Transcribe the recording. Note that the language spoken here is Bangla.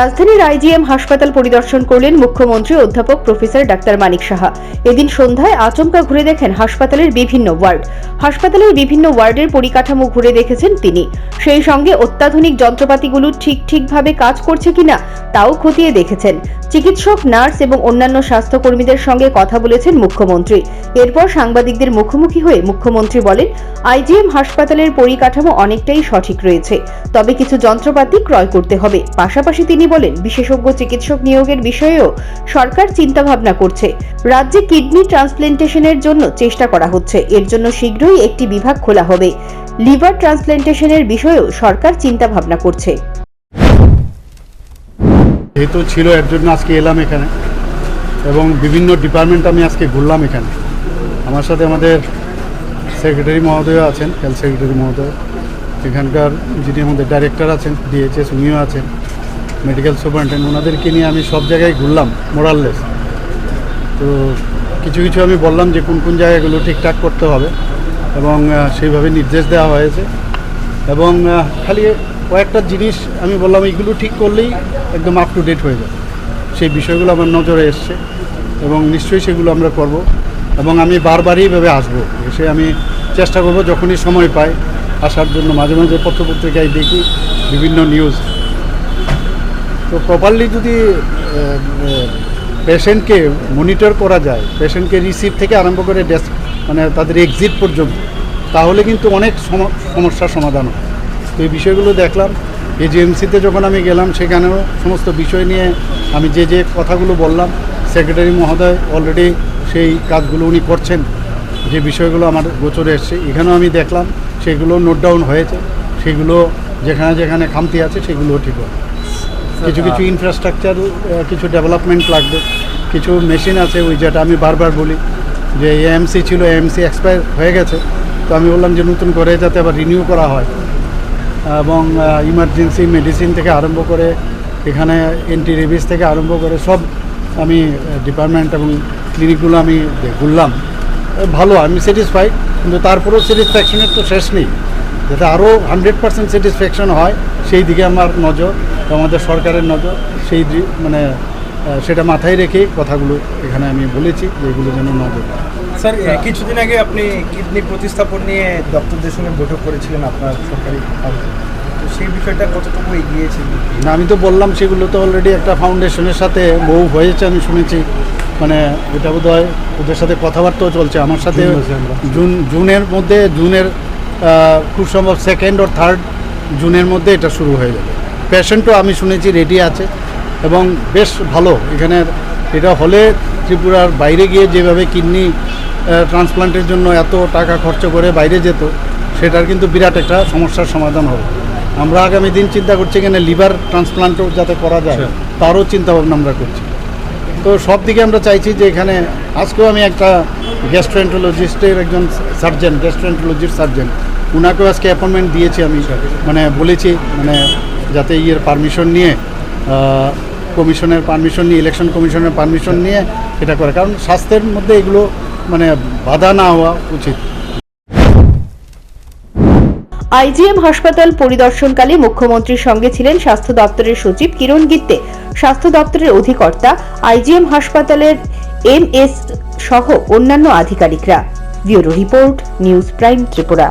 রাজধানীর আইজিএম হাসপাতাল পরিদর্শন করলেন মুখ্যমন্ত্রী অধ্যাপক প্রফেসর ডাক্তার মানিক সাহা। এদিন সন্ধ্যায় আচমকা ঘুরে দেখেন হাসপাতালের বিভিন্ন ওয়ার্ড। হাসপাতালের বিভিন্ন ওয়ার্ডের পরিকাঠামো ঘুরে দেখেছেন তিনি। সেই সঙ্গে অত্যাধুনিক যন্ত্রপাতিগুলো ঠিক ঠিকভাবে কাজ করছে কিনা তাও খতিয়ে দেখেছেন। চিকিৎসক, নার্স এবং অন্যান্য স্বাস্থ্যকর্মীদের সঙ্গে কথা বলেছেন মুখ্যমন্ত্রী। এরপর সাংবাদিকদের মুখোমুখি হয়ে মুখ্যমন্ত্রী বলেন, আইজিএম হাসপাতালের পরিকাঠামো অনেকটাই সঠিক রয়েছে, তবে কিছু যন্ত্রপাতি ক্রয় করতে হবে। পাশাপাশি তিনি বলেন, বিশেষজ্ঞ চিকিৎসক নিয়োগের বিষয়েও সরকার চিন্তাভাবনা করছে। রাজ্যে কিডনি ট্রান্সপ্লেন্টেশনের জন্য চেষ্টা করা হচ্ছে। এর জন্য শীঘ্রই একটি বিভাগ খোলা হবে। লিভার ট্রান্সপ্লেন্টেশনের বিষয়েও সরকার চিন্তাভাবনা করছে। যেহেতু ছিল, এর জন্য আজকে এলাম এখানে। এবং বিভিন্ন ডিপার্টমেন্ট আমি আজকে ঘুরলাম এখানে। আমার সাথে আমাদের সেক্রেটারি মহোদয় আছেন, হেলথ সেক্রেটারি মহোদয়। এখানকার যিনি আমাদের ডাইরেক্টর আছেন ডিএইচএস উনিও আছেন। মেডিকেল সুপারিনটেন্ডেন্ট ওনাদেরকে নিয়ে আমি সব জায়গায় ঘুরলাম মোরাললেস তো কিছু কিছু আমি বললাম যে কোন কোন জায়গাগুলো ঠিকঠাক করতে হবে এবং সেইভাবে নির্দেশ দেওয়া হয়েছে। এবং খালি কয়েকটা জিনিস আমি বললাম এইগুলো ঠিক করলেই একদম আপ টু ডেট হয়ে যাবে। সেই বিষয়গুলো আমার নজরে এসছে এবং নিশ্চয়ই সেগুলো আমরা করব। এবং আমি বারবারই এভাবে আসব, এসে আমি চেষ্টা করব যখনই সময় পাই আসার জন্য। মাঝে মাঝে পত্রপত্রিকায় দেখি বিভিন্ন নিউজ তো প্রপারলি যদি পেশেন্টকে মনিটর করা যায় পেশেন্টকে রিসিভ থেকে আরম্ভ করে ডেস্ক মানে তাদের এক্সিট পর্যন্ত, তাহলে কিন্তু অনেক সম- সমস্যার সমাধান হয়। তো এই বিষয়গুলো দেখলাম। এজিএমসিতে যখন আমি গেলাম, সেখানেও সমস্ত বিষয় নিয়ে আমি যে যে কথাগুলো বললাম সেক্রেটারি মহোদয় অলরেডি সেই কাজগুলো উনি করছেন, যে বিষয়গুলো আমার গোচরে এসছে, এখানেও আমি দেখলাম, সেগুলো নোট ডাউন হয়েছে, সেগুলো যেখানে যেখানে খামতি আছে সেগুলোও ঠিক হবে কিছু কিছু ইনফ্রাস্ট্রাকচার কিছু ডেভেলপমেন্ট লাগবে, কিছু মেশিন আছে ওই যেটা আমি বারবার বলি, যে এএমসি ছিল এএমসি এক্সপায়ার হয়ে গেছে, তো আমি বললাম যে নতুন করে যাতে আবার রিনিউ করা হয়। এবং ইমার্জেন্সি মেডিসিন থেকে আরম্ভ করে, এখানে এন্টি রেবিস থেকে আরম্ভ করে সব আমি ডিপার্টমেন্ট এবং ক্লিনিকগুলো আমি ঘুরলাম ভালো, আমি স্যাটিসফাইড কিন্তু তারপরেও স্যাটিসফ্যাকশনের তো শেষ নেই। যাতে আরও হান্ড্রেড পার্সেন্ট স্যাটিসফ্যাকশন হয় সেই দিকে আমার নজর আমাদের সরকারের নজর সেই মানে সেটা মাথায় রেখে কথাগুলো এখানে আমি বলেছি যে এগুলো যেন নজর স্যার কিছুদিন আগে আপনি কিডনি প্রতিস্থাপন নিয়ে ডক্টরদের সঙ্গে বৈঠক করেছিলেন আপনার সরকারি তো সেই বিষয়টা কতটুকু এগিয়েছে না আমি তো বললাম সেগুলো তো অলরেডি একটা ফাউন্ডেশনের সাথে বহু হয়েছে আমি শুনেছি। মানে এটা বোধ হয় ওদের সাথে কথাবার্তাও চলছে। আমার সাথে জুন জুনের মধ্যে জুনের খুব সম্ভব সেকেন্ড ও থার্ড জুনের মধ্যে এটা শুরু হয়ে যাবে। পেশেন্টও আমি শুনেছি রেডি আছে এবং বেশ ভালো। এখানে এটা হলে ত্রিপুরার বাইরে গিয়ে যেভাবে কিডনি ট্রান্সপ্লান্টের জন্য এত টাকা খরচ করে বাইরে যেত সেটার কিন্তু বিরাট একটা সমস্যার সমাধান হবে। আমরা আগামী দিন চিন্তা করছি এখানে লিভার ট্রান্সপ্লান্টও যাতে করা যায় তারও চিন্তাভাবনা আমরা করছি। তো সব দিকে আমরা চাইছি যে এখানে আজকেও আমি একটা গ্যাস্ট্রেন্টোলজিস্টের একজন সার্জেন গ্যাস্ট্রেন্টোলজিস্ট সার্জেন ওনাকেও আজকে অ্যাপয়েন্টমেন্ট দিয়েছি আমি। মানে বলেছি মানে যাতে ইয়ের পারমিশন নিয়ে কমিশনের পারমিশন নিয়ে ইলেকশন কমিশনের পারমিশন নিয়ে এটা করে। কারণ স্বাস্থ্যের মধ্যে এগুলো মানে বাধা না হওয়া উচিত। আইজিএম হাসপাতাল পরিদর্শনকালে মুখ্যমন্ত্রীর সঙ্গে ছিলেন স্বাস্থ্য দপ্তরের সচিব কিরণ গিত্তে। স্বাস্থ্য দপ্তরের অধিকর্তা আইজিএম হাসপাতালের এমএস সহ অন্যান্য আধিকারিকরা। Bureau report news prime Tripura.